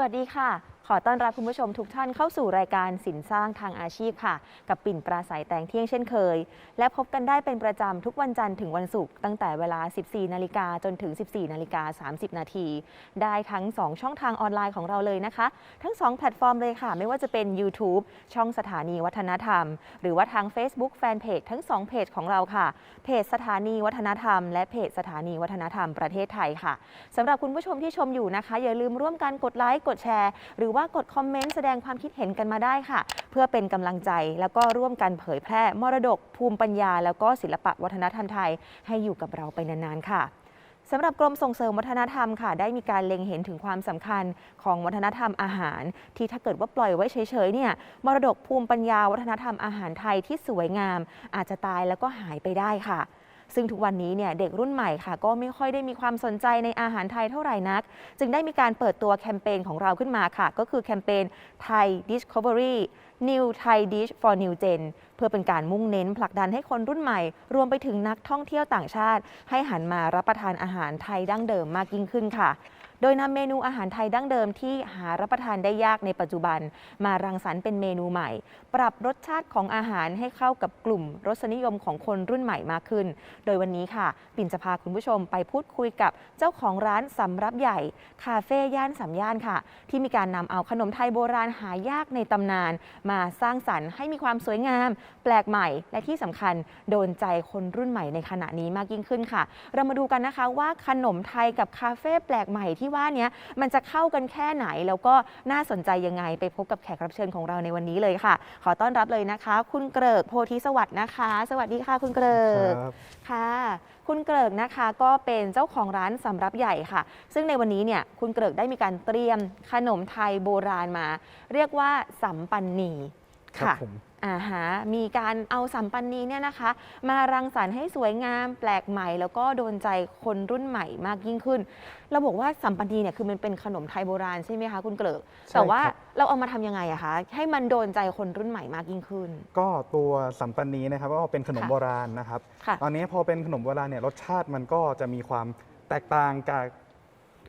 สวัสดีค่ะ ขอต้อนรับคุณผู้ชมทุกท่านเข้าสู่รายการสินสร้างทางอาชีพค่ะ กับปิ่นปราศัยแตงเที่ยงเช่นเคย และพบกันได้เป็นประจำทุกวันจันทร์ถึงวันศุกร์ตั้งแต่เวลา 14 นาฬิกาจนถึง 14 นาฬิกา 30 นาที ได้ทั้ง 2 ช่องทางออนไลน์ของเราเลยนะคะ ทั้ง 2 แพลตฟอร์มเลยค่ะ ไม่ว่าจะเป็น YouTube ช่องสถานีวัฒนธรรม หรือว่าทาง Facebook Fanpage ทั้ง 2 เพจของเราค่ะ เพจสถานีวัฒนธรรม และเพจสถานีวัฒนธรรมประเทศไทยค่ะสำหรับคุณผู้ชมที่ชมอยู่นะคะ อย่าลืมร่วมกันกดไลค์กดแชร์หรือว่ากดคอมเมนต์แสดงความคิดเห็นกันมาได้ค่ะ เพื่อเป็นกำลังใจแล้วก็ร่วมกันเผยแพร่มรดกภูมิปัญญา แล้วก็ศิลปะวัฒนธรรมไทย ให้อยู่กับเราไปนานๆค่ะสำหรับกรมส่งเสริมวัฒนธรรมค่ะ ได้มีการเล็งเห็นถึงความสำคัญของวัฒนธรรมอาหาร ที่ถ้าเกิดว่าปล่อยไว้เฉยๆเนี่ยมรดกภูมิปัญญาวัฒนธรรมอาหารไทยที่สวยงาม อาจจะตายแล้วก็หายไปได้ค่ะ ซึ่งทุกวันนี้เนี่ยเด็กรุ่นใหม่ค่ะ ก็ไม่ค่อยได้มีความสนใจในอาหารไทยเท่าไหร่นัก จึงได้มีการเปิดตัวแคมเปญของเราขึ้นมาค่ะ ก็คือแคมเปญ Thai Discovery New Thai Dish for New Gen เพื่อเป็นการมุ่งเน้นผลักดันให้คนรุ่นใหม่ รวมไปถึงนักท่องเที่ยวต่างชาติ ให้หันมารับประทานอาหารไทยดั้งเดิมมากยิ่งขึ้นค่ะ โดยนำเมนูอาหารไทยดั้งเดิมที่หารับประทานได้ยากในปัจจุบัน มารังสรรค์เป็นเมนูใหม่ ปรับรสชาติของอาหารให้เข้ากับกลุ่มรสนิยมของคนรุ่นใหม่มากขึ้น โดยวันนี้ค่ะ ปิ่นจะพาคุณผู้ชมไปพูดคุยกับเจ้าของร้านสำรับใหญ่ คาเฟ่ย่านสามย่านค่ะ ที่มีการนำเอาขนมไทยโบราณหายากในตำนาน มาสร้างสรรค์ให้มีความสวยงาม แปลกใหม่ และที่สำคัญโดนใจคนรุ่นใหม่ในขณะนี้มากยิ่งขึ้นค่ะ เรามาดูกันนะคะว่าขนมไทยกับคาเฟ่แปลกใหม่ที่ว่าเนี้ยมันจะเข้ากันแค่ไหน แล้วก็น่าสนใจยังไงไปพบกับแขกรับเชิญของเราในวันนี้เลยค่ะ ขอต้อนรับเลยนะคะ คุณเกริกโพธิสวัสดิ์นะคะ สวัสดีค่ะ คุณเกริกครับค่ะ คุณเกริกนะคะก็เป็นเจ้าของร้านสำรับใหญ่ค่ะ ซึ่งในวันนี้เนี่ยคุณเกริกได้มีการเตรียมขนมไทยโบราณมา เรียกว่าสัมปันนีครับผม อ่าฮะมีการเอาสัมปันนีเนี่ยนะคะ มารังสรรค์ให้สวยงามแปลกใหม่ แล้วก็โดนใจคนรุ่นใหม่มากยิ่งขึ้น เราบอกว่าสัมปันนีเนี่ยคือมันเป็นขนมไทยโบราณใช่ไหมคะคุณเกริกใช่แต่ว่าครับเราเอามาทำยังไงอะคะให้มันโดนใจคนรุ่นใหม่มากยิ่งขึ้น ก็ตัวสัมปันนีนะครับก็เป็นขนมค่ะ โบราณนะครับค่ะตอนนี้พอเป็นขนมโบราณเนี่ยรสชาติมันก็จะมีความแตกต่างกับ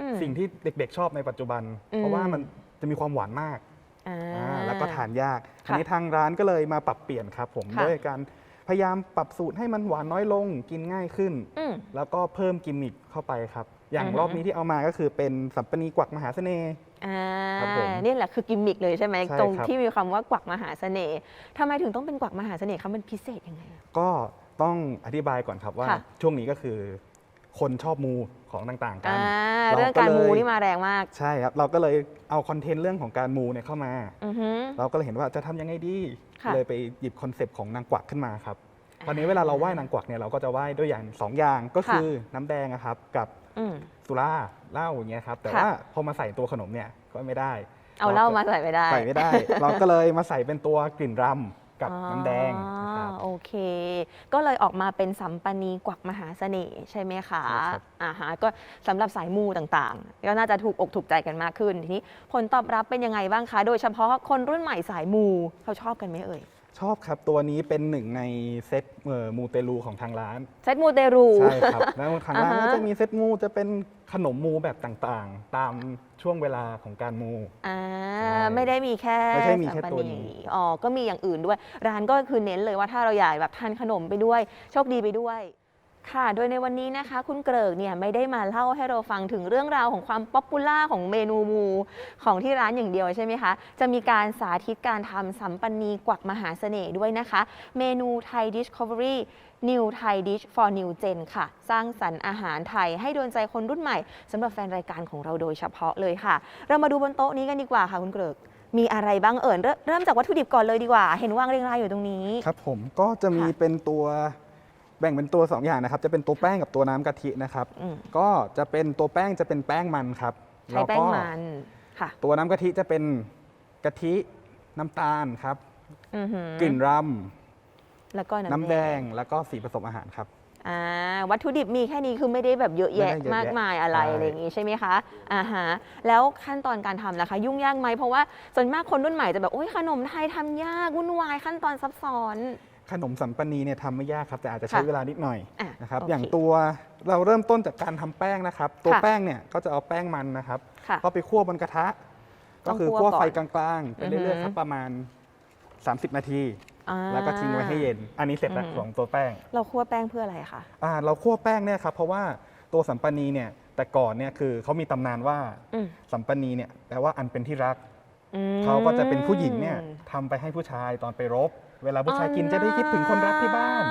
อืม สิ่งที่เด็กๆ ชอบในปัจจุบัน อืม เพราะว่ามันจะมีความหวานมาก อ่า อ่าแล้วก็ทานยากค่ะอันนี้ทางร้านก็เลยมาปรับเปลี่ยนครับผมค่ะ ด้วยการพยายามปรับสูตรให้มันหวานน้อยลงกินง่ายขึ้น อืม แล้วก็เพิ่มกิมมิคเข้าไปครับ อย่างอือฮึ รอบนี้ที่เอามาก็คือเป็นสัมปันนีกวักมหาเสน่ห์ อ่าครับผมนี่แหละคือกิมมิกเลยใช่ไหมใช่ตรงครับที่มีคำว่ากวักมหาเสน่ห์ทำไมถึงต้องเป็นกวักมหาเสน่ห์คะมันพิเศษยังไงอะก็ต้องอธิบายก่อนครับว่าค่ะช่วงนี้ก็คือ คนชอบมูของต่างๆ กัอ่านเราเรื่องก็การเลยมูนี่มาแรงมาก ใช่ครับ เราก็เลยเอาคอนเทนต์เรื่องของการมูเนี่ยเข้ามา อือฮึ เราก็เลยเห็นว่าจะทำยังไงดี ค่ะเลยไปหยิบคอนเซปต์ของนางกวักขึ้นมาครับ ตอนนี้เวลาเราไหว้นางกวักเนี่ยเราก็จะไหว้ด้วยอย่างสองอย่างก็คือน้ำแดงอะครับกับอืม สุราเหล้าอย่างเงี้ยครับ แต่ค่ะ ว่าพอมาใส่ตัวขนมเนี่ยก็ไม่ได้เอาเหล้ามาใส่ไม่ได้ ใส่ไม่ได้ เราก็เลยมาใส่เป็นตัวกลิ่นรำ กับน้ำแดงอ๋อนะครับโอเค ก็เลยออกมาเป็นสัมปันนีกวักมหาเสน่ห์ใช่ไหมคะใช่ครับ อ่าฮะก็สำหรับสายมูต่างๆ ก็น่าจะถูกอกถูกใจกันมากขึ้น ทีนี้ผลตอบรับเป็นยังไงบ้างคะ โดยเฉพาะคนรุ่นใหม่สายมูเขาชอบกันไหมเอ่ย ชอบครับตัวนี้เป็นหนึ่งในเซตเอ่อมูเตลูของทางร้าน เซตมูเตรู ใช่ครับ แล้วทางร้านอ่าฮะ ก็จะมีเซตมูจะเป็นขนมมูแบบต่างๆ ตามช่วงเวลาของการมู อ่าใช่ไม่ได้มีแค่ไม่ใช่มีแค่สัปตัวดานี้ห์อ๋อก็มีอย่างอื่นด้วย ร้านก็คือเน้นเลยว่าถ้าเราอยากแบบทานขนมไปด้วย โชคดีไปด้วย ค่ะ โดยในวันนี้นะคะ คุณเกริกเนี่ยไม่ได้มาเล่าให้เราฟังถึงเรื่องราวของความป๊อปปูล่าของเมนูมูของที่ร้านอย่างเดียวใช่ไหมคะ จะมีการสาธิตการทำสัมปันนีกวักมหาเสน่ห์ด้วยนะคะ เมนูไทย Discovery New Thai Dish for New Gen ค่ะ สร้างสรรค์อาหารไทยให้โดนใจคนรุ่นใหม่สำหรับแฟนรายการของเราโดยเฉพาะเลยค่ะ เรามาดูบนโต๊ะนี้กันดีกว่าค่ะคุณเกริกมีอะไรบ้างเอ่ยเริ่มเริ่มจากวัตถุดิบก่อนเลยดีกว่า เห็นวางเรียงรายอยู่ตรงนี้ ครับผมก็จะมีค่ะเป็นตัว แบ่งเป็นตัว 2 อย่างนะครับ จะเป็นตัวแป้งกับตัวน้ำกะทินะครับอืมก็จะเป็นตัวแป้งจะเป็นแป้งมันครับใช้แป้งล้วก็มันค่ะตัวน้ำกะทิจะเป็นกะทิน้ำตาลครับอือหือกลิ่นรแล้วก็ำน้ำแดงแล้วก็สีผสมอาหารครับอ่าวัตถุดิบมีแค่นี้คือไม่ได้แบบเยอะแยะไม่ได้เยอะแยะมากมายอะไรใช่อะไรอย่างงี้ใช่ไหมคะอ่าฮะแล้วขั้นตอนการทำนะคะ ยุ่งยากไหมเพราะว่าส่วนมากคนรุ่นใหม่จะแบบโอ้ยขนมไทยทำยากวุ่นวายขั้นตอนซับซ้อน ขนมสัมปันนีเนี่ยทำไม่ยากครับแต่อาจจะใช้ค่ะเวลานิดหน่อยอะนะครับโอเคอย่างตัวเราเริ่มต้นจากการทำแป้งนะครับ ตัวค่ะ แป้งเนี่ยก็จะเอาแป้งมันนะครับ ค่ะ ก็ไปคั่วบนกระทะ ก็คือต้องคั่วก่นไฟกลางๆไปเรื่อยๆอือฮึครับประมาณ 30 นาที อ่า แล้วก็ทิ้งไว้ให้เย็น อันนี้เสร็จแล้วอืม ของตัวแป้งเราคั่วแป้งเพื่ออะไรคะ อ่าเราคั่วแป้งเนี่ยครับเพราะว่าตัวสัมปนีเนี่ยแต่ก่อนเนี่ยคือเขามีตำนานว่าอืม สัมปนีเนี่ยแปลว่าอันเป็นที่รัก อืม เขาก็จะเป็นผู้หญิงเนี่ยทำไปให้ผู้ชายตอนไปรบ เวลาผู้ชายกินจะได้คิดถึงคนรักที่บ้าน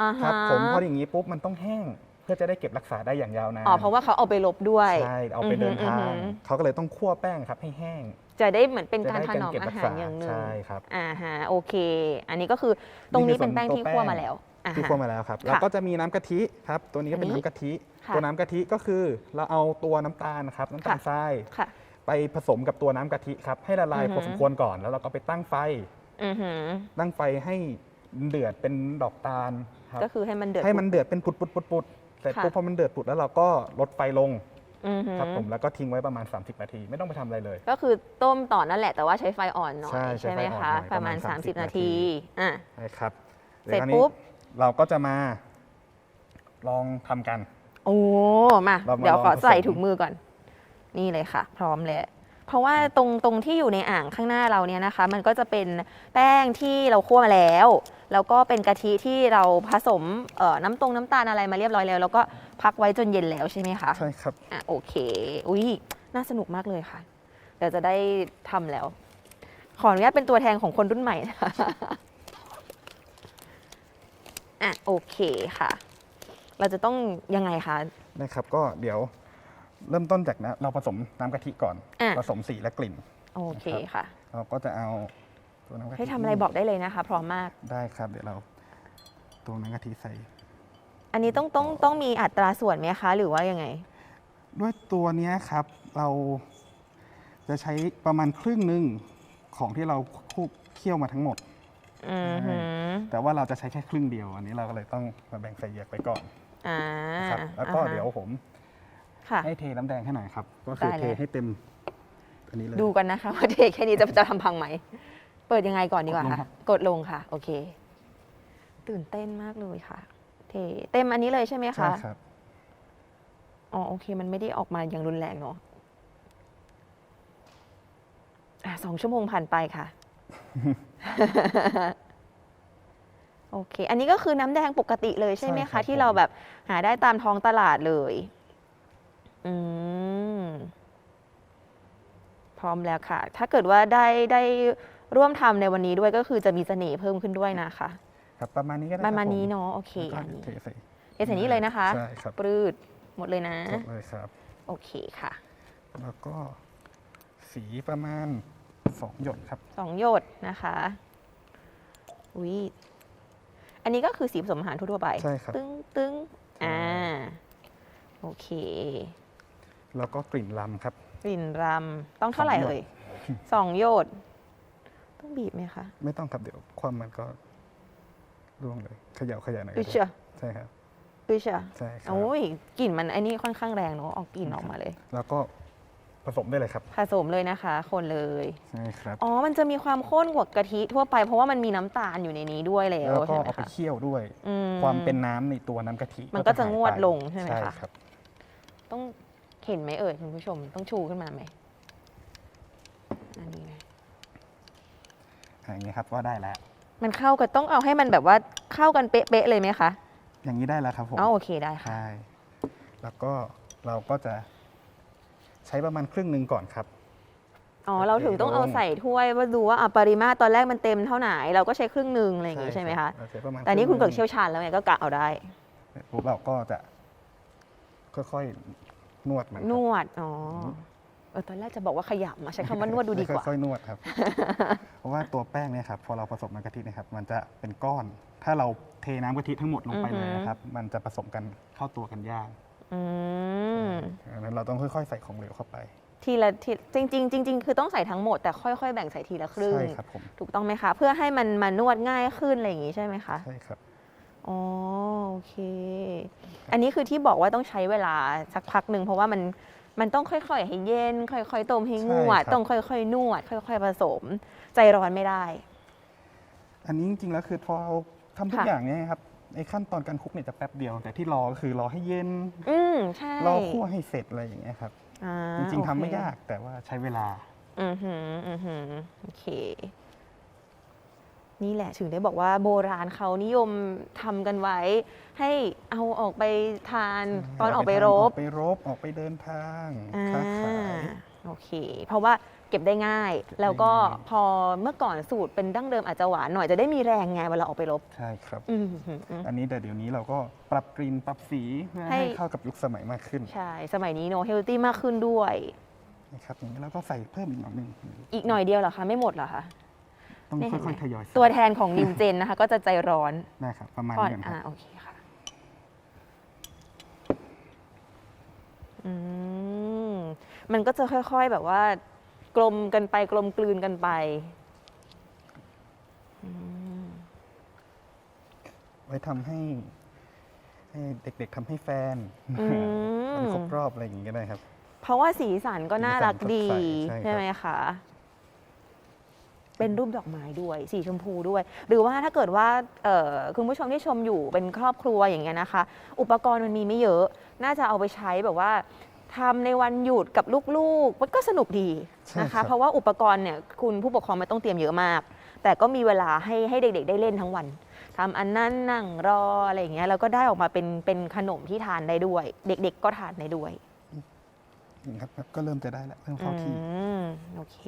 อ่าครับ ฮะผมพออย่างนี้ปุ๊บมันต้องแห้ง เพื่อจะได้เก็บรักษาได้อย่างยาวนานอ๋อเพราะว่าเขาเอาไปลบด้วย ใช่เอาไปเดินทางอือหือ เขาก็เลยต้องคั่วแป้งครับให้แห้งจะได้เหมือนเป็นจะการได้ถนอมเก็บอารักหารษาอย่างหนึ่งใช่ครับ อ่าฮะโอเค อันนี้ก็คือตรงนี้นี่คือเป็นแป้งส่วนที่ตัวคั่วแป้งมาแล้วอ่าที่ฮะ คั่วมาแล้วครับ ค่ะแล้วก็จะมีน้ำกะทิครับ ตัวนี้ก็เป็นอันนี้น้ำกะทิ ค่ะตัวน้ำกะทิก็คือเราเอาตัวน้ำตาลนะครับน้ำตาลค่ะ ทราย ค่ะ ไปผสมกับตัวน้ำกะทิครับ ให้ละลายอือหืพอ อสมควรก่อน แล้วเราก็ไปตั้งไฟ อือหือตั้งไฟให้เดือดเป็นดอกตาลครับ ก็คือให้มันเดือด ให้มันเดือดเป็นปุดปุดปุดปุดเสร็จค่ะ ปุ๊บพอมันเดือดปุดแล้วเราก็ลดไฟลงอือหือครับผมแล้วก็ทิ้งไว้ประมาณ 30 นาที ไม่ต้องไปทำอะไรเลย ก็คือต้มต่อนั่นแหละแต่ว่าใช้ไฟอ่อนหน่อยใช่ใช้ไหมไฟอ่อนคะหน่อยประมาณประมาณ30 30 นาทีอะนะครับเสร็จดี๋ยวคาวนี้ปุ๊บ เราก็จะมา ลองทำกัน โอ้มา เรามาเดี๋ยวขอลองผสม ใส่ถุงมือก่อน นี่เลยค่ะ พร้อมเลยเพราะว่าตรงตรงที่อยู่ในอ่างข้างหน้าเราเนี่ยนะคะ มันก็จะเป็นแป้งที่เราคั่วมาแล้ว แล้วก็เป็นกะทิที่เราผสมเอ่อน้ำตรงน้ำตาลอะไรมาเรียบร้อยแล้ว แล้วก็พักไว้จนเย็นแล้วใช่ไหมคะใช่ครับอะโอเค อุ้ยน่าสนุกมากเลยค่ะเดี๋ยวจะได้ทำแล้ว ขออนุญาตเป็นตัวแทนของคนรุ่นใหม่นะคะอะโอเคค่ะ เราจะต้องยังไงคะนะครับก็เดี๋ยว เริ่มต้นจากนะเราผสมน้ำกะทิก่อน อะ ผสมสีและกลิ่น โอเคค่ะ เราก็จะเอาตัวน้ำกะทิให้ทำอะไรบอกได้เลยนะคะ พร้อมมาก ได้ครับ เดี๋ยวเราตัวน้ำกะทิใส่ อันนี้ต้องต้องต้องมีอัตราส่วนไหมคะ หรือว่ายังไง ด้วยตัวเนี้ยครับเราจะใช้ประมาณครึ่งหนึ่งของที่เราคลุกเคี่ยวมาทั้งหมด อือหือแต่ว่าเราจะใช้แค่ครึ่งเดียว อันนี้เราก็เลยต้องมาแบ่งใส่แยกไปก่อนอ่าครับ แล้วก็อ่าฮะเดี๋ยวผม ค่ะ ให้เทน้ำแดงให้หน่อยครับ ก็คือได้เลยเทให้เต็มอันนี้เลย ดูกันนะคะว่าเทแค่นี้จะจะทำพังไหม เปิดยังไงก่อนดีกว่ากดลงค่ะครับกดลงค่ะ โอเค ตื่นเต้นมากเลยค่ะ เทเต็มอันนี้เลยใช่ไหมใช่คะครับ อ๋อโอเค มันไม่ได้ออกมาอย่างรุนแรงเนาะอะสองชั่วโมงผ่านไปค่ะ โอเค อันนี้ก็คือน้ำแดงปกติเลยใช่ไหมใช่ครัคะ บที่ผม เราแบบหาได้ตามท้องตลาดเลย อืม พร้อมแล้วค่ะ ถ้าเกิดว่าได้ได้ร่วมทำในวันนี้ด้วยก็คือจะมีเสน่ห์เพิ่มขึ้นด้วยนะคะ ครับประมาณนี้ก็ได้ประมาณคบผนี้เนาะโอเคแล้วก็อันนี้เทใส่เอใส่นี้เลยนะคะใช่ครับปรืดหมดเลยนะ จบเลยครับ โอเคค่ะแล้วก็สีประมาณสองหยดครับ สองหยดนะคะอุ้ยอันนี้ก็คือสีผสมอาหารทั่วๆไป ใช่ครับ ตึ้งตึ้งใช่อ่า โอเค แล้วก็กลิ่นลำครับ กลิ่นรำต้องเท่าไหร่สองหยดเอ่ยสองหยดต้องบีบไหมคะไม่ต้องครับเดี๋ยวความมันก็ร่วงเลยเขย่าเขย่าหน่อยก็อุ้ยได้เชียใช่ครับอุ้ยเชียใช่ครับโอ้ยกลิ่นมันไอ้นี่ค่อนข้างแรงเนาะออกกลิ่นออกมาเลย แล้วก็ผสมได้เลยครับผสมเลยนะคะ คนเลย ใช่ครับอ๋อ มันจะมีความข้นกว่ากะทิทั่วไปเพราะว่ามันมีน้ำตาลอยู่ในนี้ด้วยแล้วแล้วก็ใช่ไหมเอาไปคะเคี่ยวด้วย อืความเป็นน้ำในตัวน้ำกะทิมันก็จะหายงวดไปลงใช่ไหมคะ ใช่ครับ ต้อง เห็นไหมเอ่ยคุณผู้ชมต้องชูขึ้นมาไหมอันนี้นะอย่างนี้ครับว่าได้แล้ว มันเข้ากันต้องเอาให้มันแบบว่าเข้ากันเป๊ะๆเลยไหมคะอย่างนี้ได้แล้วครับผม อ๋อโอเคได้ค่ะ ใช่ แล้วก็เราก็จะใช้ประมาณครึ่งหนึ่งก่อนครับ อ๋อ เราถึงต้องเอาใส่ถ้วยว่าดูว่าอะปริมาตรตอนแรกมันเต็มเท่าไหนเราก็ใช้ครึ่งหนึ่งอะไรอย่างงี้ใช่ไหมคะเราใช้ประมาณแต่นี่คุณเกิดรึ่งหเชี่ยวชาญแล้วไงก็กะเอาได้ นึ่งปุ๊บเราก็จะค่อยๆ นวดมันครับนวด อ๋อเออตอนแรกจะบอกว่าขยำมาใช้คำว่านวดดูดีกว่า ค่อยๆนวดครับ เพราะว่าตัวแป้งเนี่ยครับพอเราผสมน้ำกะทิเนะครับมันจะเป็นก้อน ถ้าเราเทน้ำกะทิทั้งหมดลงไปอือฮึเลยนะครับ มันจะผสมกันเข้าตัวกันยากอืม ดังนั้นเราต้องค่อยๆใส่ของเหลวเข้าไปทีละทีจริงๆจริงๆคือต้องใส่ทั้งหมดแต่ค่อยๆ แบ่งใส่ทีละครึ่ง ใช่ครับผมถูกต้องไหมคะ เพื่อให้มันมานวดง่ายขึ้นอะไรอย่างงี้ใช่ไหมคะ ใช่ครับ อ๋อโอเค อันนี้คือที่บอกว่าต้องใช้เวลาสักพักหนึ่งเพราะว่ามันมันต้องค่อยๆ ให้เย็น ค่อยๆ ต้มให้งวด ใช่ครับ ต้องค่อยๆ นวด ค่อย ๆ ผสม ใจร้อนไม่ได้ อันนี้จริงๆแล้วคือพอเราทำทุกค่ะ อย่างเนี่ยครับไอ้ขั้นตอนการคลุกเนี่ยจะแป๊บเดียว แต่ที่รอก็คือรอให้เย็น อืมใช่รอคั่วให้เสร็จอะไรอย่างเงี้ยครับ อ่าจริง ๆทำไม่โอเคยากแต่ว่าใช้เวลา อือหืออือหือโอเค นี่แหละถึงได้บอกว่าโบราณเขานิยมทำกันไว้ ให้เอาออกไปทานตอนออกไปรอบอกไปรบออกไปเดินทางอ่าค้าขายโอเค เพราะว่าเก็บได้ง่าย แล้วก็ได้ง่ายพอเมื่อก่อนสูตรเป็นดั้งเดิมอาจจะหวานหน่อยจะได้มีแรงไงเวลาออกไปรบ ใช่ครับอืมอืมอืมอันนี้แต่เดี๋ยวนี้เราก็ปรับกลิ่นปรับสีเพื่อให้ให้เข้ากับยุคสมัยมากขึ้น ใช่ สมัยนี้โนเฮลตี้มากขึ้นด้วยนะครับอย่างนี้เราก็ใส่เพิ่มอีกหน่อยหนึงอีกหน่อยเดียวเหรอคะไม่หมดเหรอคะ ต้องนี่เห็นไหมค่อยๆทยอยใส่ตัวแทนของนิวเจนนะคะ ก็จะใจร้อนได้ครับประมาณก่อนนี้ก่อนคอ่ารับโอเคค่ะอืมมันก็จะค่อยๆแบบว่า กลมกันไปกลมกลืนกันไปอืมไว้ทำให้ให้เด็กๆทำให้แฟนอืมวันครบรอบอะไรอย่างงี้ก็ได้ครับ เพราะว่าสีสันก็น่ารักดี สีสันสดใสใช่ครับ ใช่ไหมคะ เป็นรูปดอกไม้ด้วยสีชมพูด้วย หรือว่าถ้าเกิดว่าเอ่อคุณผู้ชมที่ชมอยู่เป็นครอบครัวอย่างเงี้ยนะคะ อุปกรณ์มันมีไม่เยอะ น่าจะเอาไปใช้แบบว่าทำในวันหยุดกับลูกๆ มันก็สนุกดีใช่นะครัคะ บ เพราะว่าอุปกรณ์เนี่ยคุณผู้ปกครองไม่ต้องเตรียมเยอะมาก แต่ก็มีเวลาให้ให้เด็กๆ ได้เล่นทั้งวันทำอันนั้นนั่งรออะไรอย่างเงี้ยแล้วก็ได้ออกมาเป็นเป็นขนมที่ทานได้ด้วย เด็ก ๆ ก็ทานได้ด้วยนี่ครับก็เริ่มจะได้แล้วเริ่มเข้าที่ อืมโอเค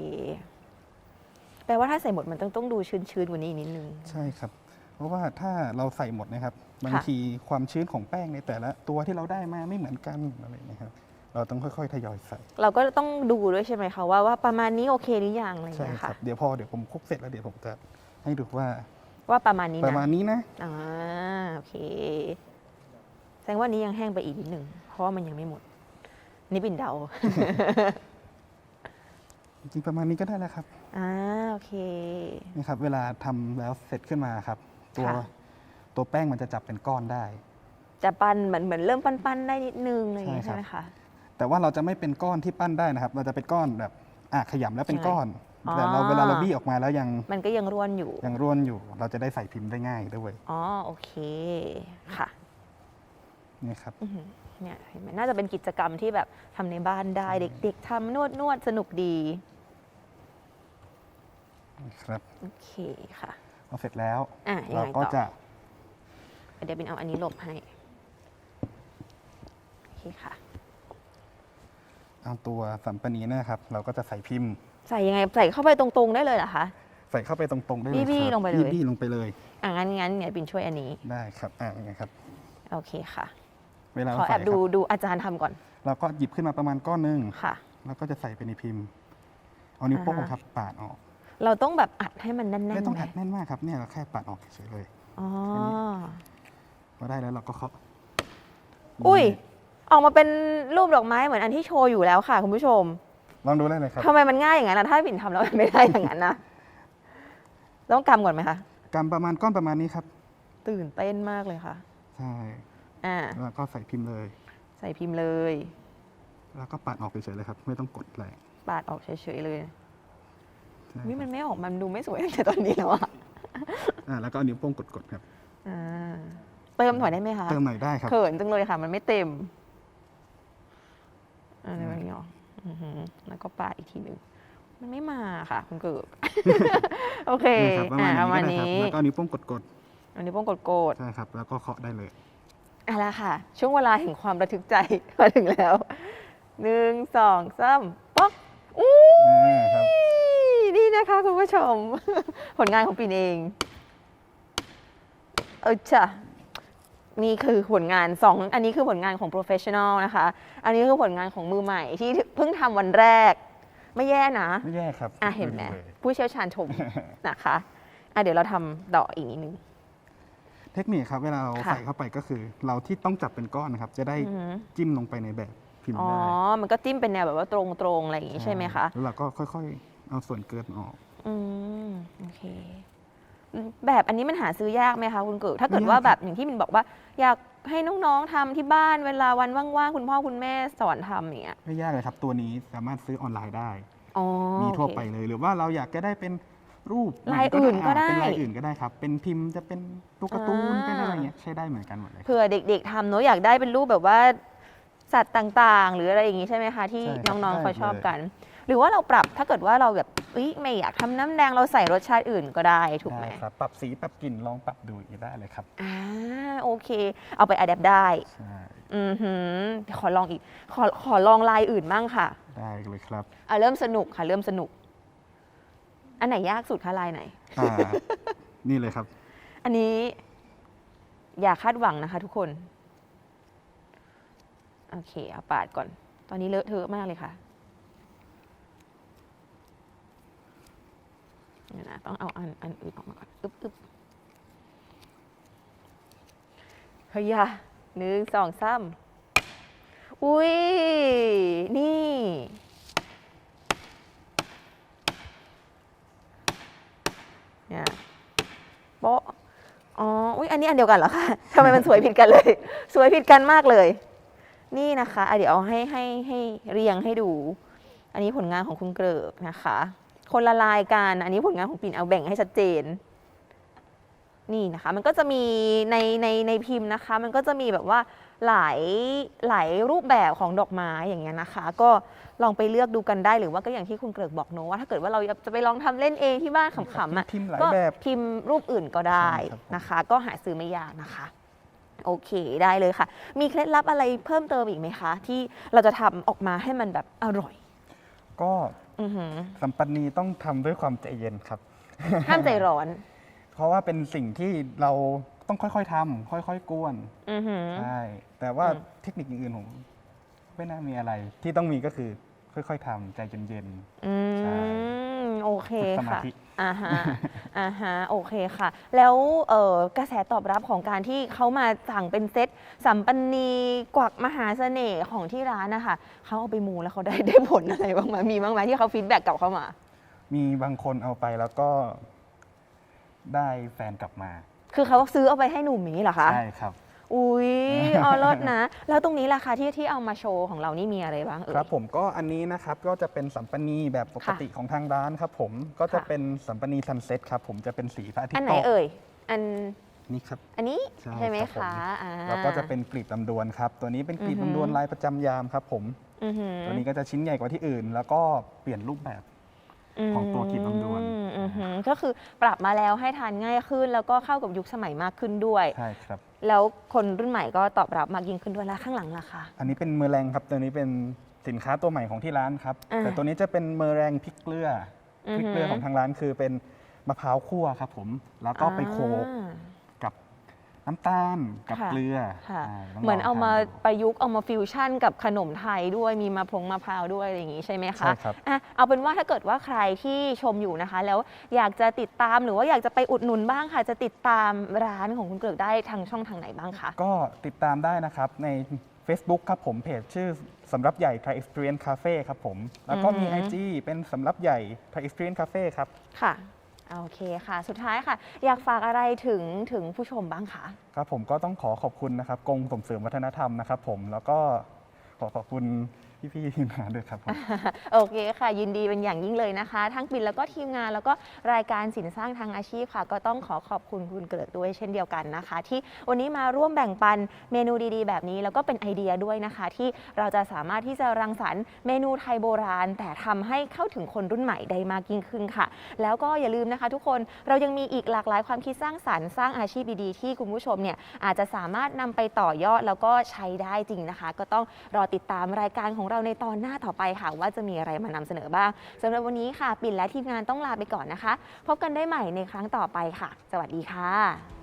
แปลว่าถ้าใส่หมดมันต้องต้องดูชื้นๆกว่านี้อีกนิดนึง ใช่ครับ เพราะว่าถ้าเราใส่หมดนะครับ บางทีความชื้นของแป้งในแต่ละตัวที่เราได้มาไม่เหมือนกันอะไรอย่างเงี้ยครับ เราต้องค่อยๆทยอยใส่ เราก็ต้องดูด้วยใช่ไหมคะว่าว่าประมาณนี้โอเคหรือยังอะไรอย่างใช่เงี้ยครัค่ะบเดี๋ยวพอเดี๋ยวผมคลุกเสร็จแล้วเดี๋ยวผมจะให้ดูว่าว่าประมาณนี้ประนะมาณนี้นะ อ่าโอเคแสดงว่านี้ยังแห้งไปอีกนิดหนึ่งเพราะว่ามันยังไม่หมด นี่ปิ่นเดา จริงๆประมาณนี้ก็ได้แล้วครับ อ่าโอเค นี่ครับเวลาทำแล้วเสร็จขึ้นมาครับ ตัวค่ะ ตัวแป้งมันจะจับเป็นก้อนได้ จะปั้นเหมือนเหมือนเริ่มปั้นๆได้นิดนึงอะไรอย่างเงี้ยใช่ใช่ครับไหมคะ แต่ว่าเราจะไม่เป็นก้อนที่ปั้นได้นะครับ เราจะเป็นก้อนแบบอะขยำแล้วเป็นก้อนอ๋อแต่เราเวลาเราบี้ออกมาแล้วยังมันก็ยังร่วนอยู่ ยังร่วนอยู่ เราจะได้ใส่พิมพ์ได้ง่ายด้วยอ๋อโอเคค่ะนี่ครับ อื้อหือเนี่ยเห็นไหมน่าจะเป็นกิจกรรมที่แบบทำในบ้านได้ เด็ก ๆทำนวดนวดสนุกดี นี่ครับโอเคค่ะ พอเสร็จแล้วอะยังเราไงก็ต่อจะเดี๋ยวบินเอาอันนี้หลบให้โอเคค่ะ เอาตัวสัมปนีนะครับ เราก็จะใส่พิมพ์ ใส่ยังไงใส่เข้าไปตรงๆได้เลยเหรอคะ ใส่เข้าไปตรงๆได้เลยบี้ครับๆลงไปเลย บี้ๆลงไปเลยอะงั้นงั้นเนี่ยบินช่วยอันนี้ได้ครับอ่าอย่างเงี้ยครับ โอเคค่ะ เวลาขเราอแอใส่บคดูรับดูอาจารย์ทำก่อนเราก็หยิบขึ้นมาประมาณก้อนหนึงค่ะ แล้วก็จะใส่ไปในพิมพ์ เอานิ้วโป้งอ่าฮะ ครับปาดออก เราต้องแบบอัดให้มันแน่นๆไม่ต้องไหมอัดแน่นมากครับเนี่ยเราแค่ปาดออกเฉยๆเลยอ๋อพอได้แล้วเราก็เคาะอุ้ย ออกมาเป็นรูปดอกไม้เหมือนอันที่โชว์อยู่แล้วค่ะคุณผู้ชมลองดูได้เลยครับทำไมมันง่ายอย่างนั้นล่ะถ้าปิ่นทำแล้วมันไม่ได้อย่างนั้นนะต้องกำก่อนไหมคะกำประมาณก้อนประมาณนี้ครับ ตื่นเต้นมากเลยค่ะ ใช่อ่าแล้วก็ใส่พิมพ์เลย ใส่พิมพ์เลย แล้วก็ปาดออกเฉยๆเลยครับ ไม่ต้องกดแรงปาดออกเฉยๆเลยใช่ วิคมัรับนไม่ออกมันดูไม่สวยตั้งแต่ตอนนี้แล้วอะอ่าแล้วก็เอานิ้วโป้งกดๆครับอ่าเติมหน่อยได้ไหมคะเติมหน่อยได้ครับเขินจังเลยค่ะ มันไม่เต็มอันนี้มันนี้ออกอือหือแล้วก็ปาดอีกทีหนึ่งมันไม่มาค่ะคุณเกิดโอเคนี่ครับประมาณอ่าประมาณนี้ก็ได้ครับนี้แล้วก็เอานิ้วโป้งกดอันนี้ป้องกดโกดๆใช่ครับ แล้วก็เคาะได้เลยๆอะละค่ะ ช่วงเวลาแห่งความระทึกใจ มาถึงแล้วหนึ่งสองสามป๊อกอู้ อ่าครับ นี่นะคะคุณผู้ชม ผลงานของปีนเอง เออจ้ะนี่คือผลงานสองอันนี้คือผลงานของ professional นะคะ อันนี้คือผลงานของมือใหม่ที่เพิ่งทำวันแรก ไม่แย่นะไม่แย่ครับอะเห็นไหมดูลยผู้เชี่ยวชาญชมนะคะอะเดี๋ยวเราทำต่ออีกนิดนึงเทคนิคครับเวลาเราค่ะใส่เข้าไปก็คือ เราที่ต้องจับเป็นก้อนนะครับ จะได้อือหือจิ้มลงไปในแบบพิมพ์อ๋อได้มันก็จิ้มเป็นแนวแบบว่าตรงๆอะไรอย่างงี้ใช่ไหมคะแล้วเราก็ค่อยๆ เอาส่วนเกินออก อืมโอเคอืมแบบอันนี้มันหาซื้อยากไหมคะคุณเกิดถ้าเกิดไม่ยากว่าครับแบบอย่างที่มินบอกว่า อยากให้น้องๆทำที่บ้านเวลาวันว่างๆคุณพ่อคุณแม่สอนทำอย่างเงี้ยไม่ยากเลยครับ ตัวนี้สามารถซื้อออนไลน์ได้อ๋อมีทั่วโอเคไปเลยหรือว่าเราอยากจะได้เป็นรูปลายอื่นก็ได้เป็นลายอื่นก็ได้ครับ เป็นพิมพ์จะเป็นตัวการ์ตูนอ่าเป็นอะไรเงี้ยใช้ได้เหมือนกันหมดเลยครับเผื่อเด็ก ๆทำเนอะอยากได้เป็นรูปแบบว่าสัตว์ต่างๆ หรืออะไรอย่างนี้ใช่ไหมคะ ที่ใช่ครับน้องๆเขาได้ชอบเลยกัน หรือว่าเราปรับถ้าเกิดว่าเราแบบเอ้ยไม่อยากทำน้ำแดงเราใส่รสชาติอื่นก็ได้ถูกไหม ได้ครับ ปรับสีปรับกลิ่นลองปรับดูอีกได้เลยครับอ่าโอเค เอาไปอัดแอปได้ ใช่อือหือขอลองอีก ขอขอลองลายอื่นบ้างค่ะได้เลยครับอะเริ่มสนุกค่ะ เริ่มสนุก อันไหนยากสุดคะลายไหน อ่า นี่เลยครับ อันนี้ อย่าคาดหวังนะคะทุกคน โอเคเอาปาดก่อน ตอนนี้เลอะเทอะมากเลยค่ะ เดี๋ยนะต้องเอาอันอันอื่นออกมาก่อนอึ๊บอึ๊บเฮ้ยหนึ่งสองสามอุ้ย นี่ เนี่ยโป๊ะอ๋อ อุ้ยอันนี้อันเดียวกันเหรอคะทำไมมันสวยผิดกันเลย สวยผิดกันมากเลย นี่นะคะะเดี๋ยวเอาให้ให้ให้เรียงให้ดู อันนี้ผลงานของคุณเกริกนะคะ คนละลายกันอันนี้ผลงานของปิ่นเอาแบ่งให้ชัดเจน นี่นะคะ มันก็จะมีในในในพิมพ์นะคะ มันก็จะมีแบบว่าหลายหลายรูปแบบของดอกไม้อย่างเงี้ยนะคะ ก็ลองไปเลือกดูกันได้หรือว่าก็อย่างที่คุณเกริกบอกเนอะว่าถ้าเกิดว่าเราจะไปลองทำเล่นเองที่บ้านขำๆอะพิมพ์หลายก็แบบพิมพ์รูปอื่นก็ได้ใช่ครับผม นะคะ ก็หาซื้อไม่ยากนะคะ โอเคได้เลยค่ะ มีเคล็ดลับอะไรเพิ่มเติมอีกไหมคะ ที่เราจะทำออกมาให้มันแบบอร่อย ก็ อือหือสัมปันนีต้องทำด้วยความใจเย็นครับ ห้ามใจร้อน เพราะว่าเป็นสิ่งที่เราต้องค่อยๆทำค่อยๆกวนอือหือ ใช่แต่ว่าอืม เทคนิคอื่นๆผมไม่น่ามีอะไร ที่ต้องมีก็คือค่อยๆทำใจเย็น อืใช่ มโอเคฝึกสมาค่ะ ธิ อ่าฮะอ่าฮะโอเคค่ะ แล้วเอ่อกระแสตอบรับของการที่เขามาสั่งเป็นเซตสัมปันนีกวักมหาเสน่ห์ของที่ร้านนะคะเขาเอาไปมูแล้วเขาได้ได้ผลอะไรบ้างไหมมีบ้างไหมที่เขาฟีดแบ็กกลับเข้ามาๆมีบางคนเอาไปแล้วก็ได้แฟนกลับมา คือเขาซื้อเอาไปให้หนุ่มอย่างนี้เหรอคะ ใช่ครับ อุ้ยเอาเลิศนะ แล้วตรงนี้ล่ะคะที่ที่เอามาโชว์ของเรานี่มีอะไรบ้างเอ่ย ครับผมก็อันนี้นะครับก็จะเป็นสัมปนีแบบปกติของทางร้านครับผมก็จะค่ะ เป็นสัมปนีซันเซ็ตครับผมจะเป็นสีพระอาทิตอันย์ไหนตกเอ่ย อันนี่ครับ อันนี้ใช่ใช่ไหมครับผม คะอ่า แล้วก็จะเป็นกลีบลำดวนครับตัวนี้เป็นกลีบอือหือ ลำดวนลายประจำยามครับผม อือหือ ตัวนี้ก็จะชิ้นใหญ่กว่าที่อื่น แล้วก็เปลี่ยนรูปแบบ ของตัวกลีบลำดวน อืมอือหือก็คือปรับมาแล้วให้ทานง่ายขึ้น แล้วก็เข้ากับยุคสมัยมากขึ้นด้วย ใช่ครับ แล้วคนรุ่นใหม่ก็ตอบรับมากยิ่งขึ้นด้วยแล้วข้างหลังล่ะคะ อันนี้เป็นเมอแรงครับ ตัวนี้เป็นสินค้าตัวใหม่ของที่ร้านครับ อ่า แต่ตัวนี้จะเป็นเมอแรงพริกเกลือออหือพริกเกลือของทางร้านคือเป็นมะพร้าวคั่วครับผม แล้วก็ไปโคลกอ่ากับ น้ำตาลกับค่ะเกลือค่ะาต้งเหมือนลงเอามาทนดู ประยุกต์เอามาฟิวชั่นกับขนมไทยด้วยมีมะพร้งมะพร้าวด้วยอะไรอย่างนี้ใช่ไหมคะใช่ครับ อะเอาเป็นว่าถ้าเกิดว่าใครที่ชมอยู่นะคะ แล้วอยากจะติดตามหรือว่าอยากจะไปอุดหนุนบ้างค่ะ จะติดตามร้านของคุณเกลือกได้ทางช่องทางไหนบ้างคะ ก็ติดตามได้นะครับใน Facebook ครับผมเพจชื่อสำรับใหญ่ Thai Experience Cafe ครับผม แล้วก็มี อือหือ IG เป็นสำรับใหญ่ Thai Experience Cafe ครับ ค่ะ โอเคค่ะ สุดท้ายค่ะ อยากฝากอะไรถึงถึงผู้ชมบ้างคะ ครับผมก็ต้องขอขอบคุณนะครับกรมส่งเสริมวัฒนธรรมนะครับผมแล้วก็ขอขอบคุณ พี่ๆทีมงานด้วยครับผม โอเคค่ะ ยินดีเป็นอย่างยิ่งเลยนะคะ ทั้งปินแล้วก็ทีมงานแล้วก็รายการสินสร้างทางอาชีพค่ะ ก็ต้องขอขอบคุณคุณเกริกด้วยเช่นเดียวกันนะคะ ที่วันนี้มาร่วมแบ่งปันเมนูดีๆ แบบนี้ แล้วก็เป็นไอเดียด้วยนะคะ ที่เราจะสามารถที่จะรังสรรค์เมนูไทยโบราณ แต่ทำให้เข้าถึงคนรุ่นใหม่ได้มากยิ่งขึ้นค่ะ แล้วก็อย่าลืมนะคะ ทุกคนเรายังมีอีกหลากหลายความคิดสร้างสรรค์สร้างอาชีพดีๆที่คุณผู้ชมเนี่ยอาจจะสามารถนำไปต่อยอดแล้วก็ใช้ได้จริงนะคะ ก็ต้องรอติดตามรายการของเราในตอนหน้าต่อไปค่ะ ว่าจะมีอะไรมานำเสนอบ้างสำหรับวันนี้ค่ะ ปิ่นและทีมงานต้องลาไปก่อนนะคะ พบกันได้ใหม่ในครั้งต่อไปค่ะ สวัสดีค่ะ